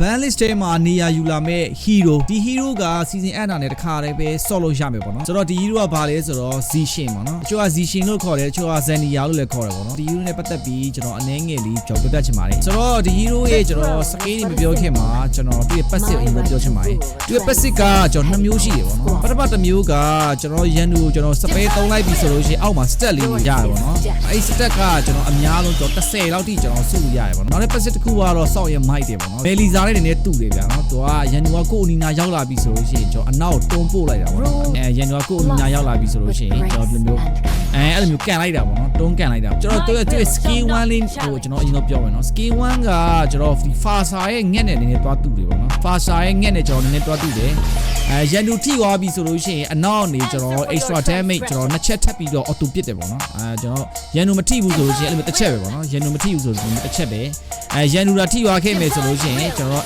ban list ထဲမှာနေရာယူလာမဲ့ hero ဒီ hero က season end နဲ့တခါတည်းပဲဆော့လို့ရမယ်ပေါ့နော်ဆိုတော့ဒီ hero ကဘာလဲဆိုတော့ zishin ပေါ့နော်တချို့က zishin လို့ခေါ်တယ်တချို့က zania လို့လည်းခေါ်တယ်ပေါ့နော်ဒီ hero နဲ့ပတ်သက်ပြီးကျွန်တော်အနည်းငယ်လေးကျွန်တော်ပြပြချင်ပါတယ်ဆိုတော့ဒီ hero ရဲ့ကျွန်တော် scale တွေမပြောခင်မှာကျွန်တော်သူ့ရဲ့ passive အရင်ပြောချင်ပါတယ်သူရဲ့ passive ကကျွန်တော်နှစ်မျိုးရှိတယ်ပေါ့နော်ပထမတစ်မျိုးကကျွန်တော်ရန်သူကိုကျွန်တော်စပယ်သုံးလိုက်ပြီဆိုလို့ရှိရင်အောက်မှာ stat လေးတွေရတယ်ပေါ့နော်အဲ့ stat ကကျွန်တော်အများဆုံးကျွန်တော်30လောက်ထိကျွန်တော်စုလို့ရတယ်ပေါ့နော်နောက်တစ် passive တစ်ခုကတော့စောက်ရဲ့ mic တယ်ပေါ့နော်ဘယ်လီဇာလေးတွေနဲ့တူတယ်ဗျာနော်သူကရန်သူကကိုယ်အနီနာရောက်လာပြီဆိုလို့ရှိရင်ကျွန်တော်အနောက်တွန်းပို့လိုက်တာပေါ့နော်အဲရန်သူကကိုယ်အနီနာရောက်လာပြီဆိုလို့ရှိရင်ကျွန်တော်ဒီလိုမျိုးအဲအဲ့လိုမျိုးကန်လိုက်တာပေါ့နော်တွန်းကန်လိုက်တာကျွန်တော်သူရဲ့သူရဲ့ skill 1လေးကိုကျွန်တော်အရင်တော့ပြောမယ်နော် skill 1ကကျွန်တော်ဒီ fasa ရဲ့ငှက်နဲ့နည်းနည်းတွားတူတယ်ပေါ့နော် fasa ရဲ့ငှက်နဲ့ကျွန်တော်နည်းနည်းတွားတူတယ်အဲရန်သူထိသွားပြီဆိုလို့ရှိရင်အနောက်နေကျွန်တော် extra damage ကျွန်တော်နှစ်ချက်ထပ်ပြီးတော့ auto ပစ်တယ်ပေါ့နော်အဲကျွန်တော်ရန်သူမထိဘူးဆိုလို့ရှိရင်အဲ့လိုတစ်ချက်ပဲပေါ့နော်ရန်သူမထိဘူးဆိုလို့တစ်ချက်ပဲ အဲရန်သူလာထိသွားခဲ့မယ်ဆိုလို့ရှိရင်ကျွန်တော်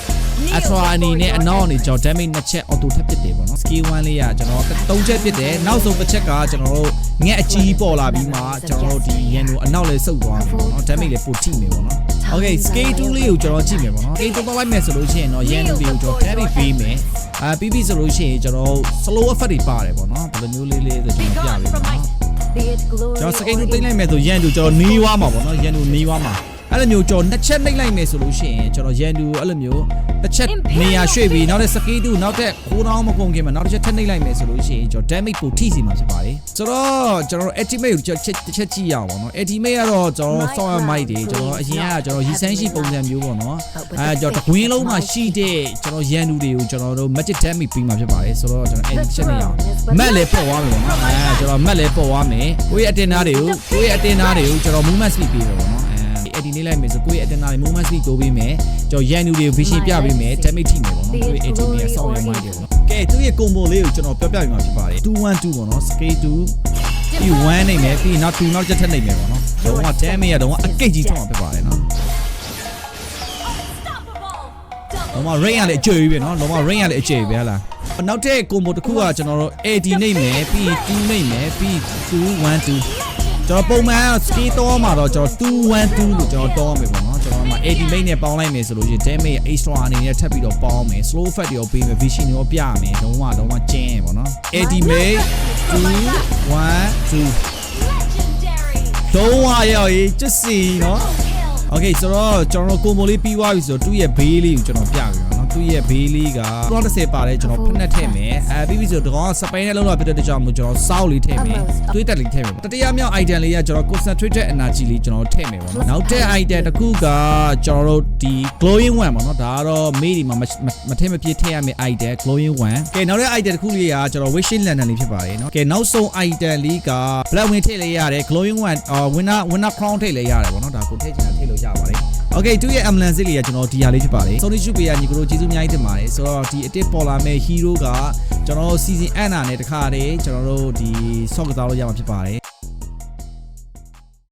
Atra အနေနဲ့အနောက်အနေကျွန်တော် damage နှစ်ချက် auto ထပ်ပစ်တယ်ပေါ့နော် skill 1လေးကကျွန်တော်သုံးချက်ပစ်တယ်နောက်ဆုံးတစ်ချက်ကကျွန်တော်တို့ငှက်အကြီးပေါ်လာပြီးမှကျွန်တော်တို့ဒီရန်သူအနောက်လေးစုပ်သွားမယ်ပေါ့နော် damage လေးပိုထိမယ်ပေါ့နော် Okay scale 2လေးကိုကျွန်တော်ကြည့်မယ်ပေါ့နော် scale 2တော့လိုက်မယ်ဆိုလို့ရှိရင်တော့ရန်သူတွေကိုကျွန်တော် carry ပေးမယ်အာပြီးပြီဆိုလို့ရှိရင်ကျွန်တော် slow effect တွေပါတယ်ပေါ့နော်ဘယ်လိုမျိုးလေးလေးဆိုကျွန်တော်ပြပေးပါနော်ကျွန်တော်စကိတ်တူတိတ်လိုက်မယ်ဆိုရန်တူကျွန်တော်နီးွားမှာပေါ့နော်ရန်တူနီးွားမှာ အဲ့လိုမျိုးကျွန်တော်နှစ်ချက်နှိပ်လိုက်မယ်ဆိုလို့ရှိရင်ကျွန်တော်ရန်တူအဲ့လိုမျိုးတစ်ချက်နေရာရွှေ့ပြီးနောက်တဲ့စကိတ်တူနောက်တဲ့ခိုးတောင်းမကုန်ခင်မှာနောက်တစ်ချက်ထပ်နှိပ်လိုက်မယ်ဆိုလို့ရှိရင်ကျွန်တော် damage ပိုထိစီမှာဖြစ်ပါတယ်ဆိုတော့ကျွန်တော် ultimate ကိုချက်တစ်ချက်ကြည့်ရအောင်ပေါ့နော် ultimate ကတော့ကျွန်တော် sound mic တွေကျွန်တော်အရင်ကကျွန်တော်ရီဆန်းရှိပုံစံမျိုးပေါ့နော်အဲကျွန်တော်တကွင်းလုံးမှာရှိတဲ့ကျွန်တော်ရန်တူတွေကိုကျွန်တော်တို့ magic damage ပြီးမှာဖြစ်ပါတယ်ဆိုတော့ကျွန်တော်အဲ့ဒီချက်နေရအောင်မက်လည်းပေါ့သွားမယ်ပေါ့နော်အဲကျွန်တော်မက်လည်းပေါ့သွားမယ်ကိုယ့်ရဲ့အတင်သားတွေကိုကိုယ့်ရဲ့အတင်သားတွေကိုကျွန်တော် movement speed ပေးမယ်ပေါ့နော် အဲအဲ့ဒီနေလိုက်မယ်ဆိုကိုယ့်ရဲ့အတင်သားတွေ movement speed တိုးပေးမယ်ကျွန်တော်ရန်သူတွေကို vision ပြပေးမယ် damage ထိမယ်ပေါ့နော်ကိုယ့်ရဲ့ ATM ရဲ့ဆောင်းရမိုင်းတွေပေါ့နော်ကဲသူ့ရဲ့ combo လေးကိုကျွန်တော်ပြောပြပြမှာဖြစ်ပါတယ်212ပေါ့နော် scale 2ပြီး1နေမယ်ပြီးနောက်2နောက်ချက်ထပ်နေမယ်ပေါ့နော်တော့က damage ရတော့အကိတ်ကြီးထောက်မှာဖြစ်ပါတယ်နော်လုံးဝ rain ရလေအကျယ်ကြီးပဲနော်လုံးဝ rain ရလေအကျယ်ပဲဟလားနောက်တဲ့ combo တစ်ခုကကျွန်တော်တို့ AD နေမယ်ပြီး2နေမယ်ပြီး2 1 2 ကျွန်တော်ပုံမှန် skill တော့မှာတော့ကျွန်တော်2 1 2လို့ကျွန်တော်တောင်းမယ်ပေါ့နော်ကျွန်တော်မှ AD main နဲ့ပေါင်းလိုက်မယ်ဆိုလို့ရှိရင် damage extra အနေနဲ့ထပ်ပြီးတော့ပေါင်းမယ် slow effect တွေရောပေးမယ် vision တွေရောပြမယ်လုံးဝလုံးဝကျင်းရယ်ပေါ့နော် AD main 2 1 2လုံးဝရောရေးကျစီနော် Okay ဆိုတော့ကျွန်တော်တို့ကွန်ဘိုလေးပြီးသွားပြီဆိုတော့သူ့ရဲ့ဘေးလေးကိုကျွန်တော်ပြပြပါနော် သူ့ရဲ့ဘေးလေးက130ပါတယ်ကျွန်တော်ဖက်နဲ့ထည့်မယ်အဲပြီးပြီဆိုတော့ကောင်ကစပိန်နဲ့လုံးလောက်ပြတဲ့တကြောင်မို့ကျွန်တော်စောက်လေးထည့်မယ်တွေးတက်လေးထည့်မယ်တတိယမြောက် item လေးကကျွန်တော် concentrated energy လေးကျွန်တော်ထည့်မယ်ပေါ့နော်နောက်တဲ့ item တစ်ခုကကျွန်တော်တို့ဒီ glowing one ပေါ့နော်ဒါကတော့မေးဒီမှာမထည့်မပြည့်ထည့်ရမယ့် item glowing one ကဲနောက်တဲ့ item တစ်ခုလေးကကျွန်တော် wishing lantern လေးဖြစ်ပါတယ်နော်ကဲနောက်ဆုံး item လေးက black wing ထည့်လေးရတယ် glowing one winner winner crown ထည့်လေးရတယ်ပေါ့နော်ဒါကိုထည့်ချင်တာထည့်လို့ရပါတယ် Okay သူ့ရဲ့ ambulance လေးကကျွန်တော်ဒီဟာလေးဖြစ်ပါတယ်။ Sony Shoot ပေးရညီကတို့ကျေးဇူးအများကြီးတင်ပါတယ်။ဆိုတော့ဒီအတစ်ပေါ်လာမဲ့ hero ကကျွန်တော်တို့ season end နဲ့တခါတည်းကျွန်တော်တို့ဒီ sock ကစားလို့ရမှာဖြစ်ပါတယ်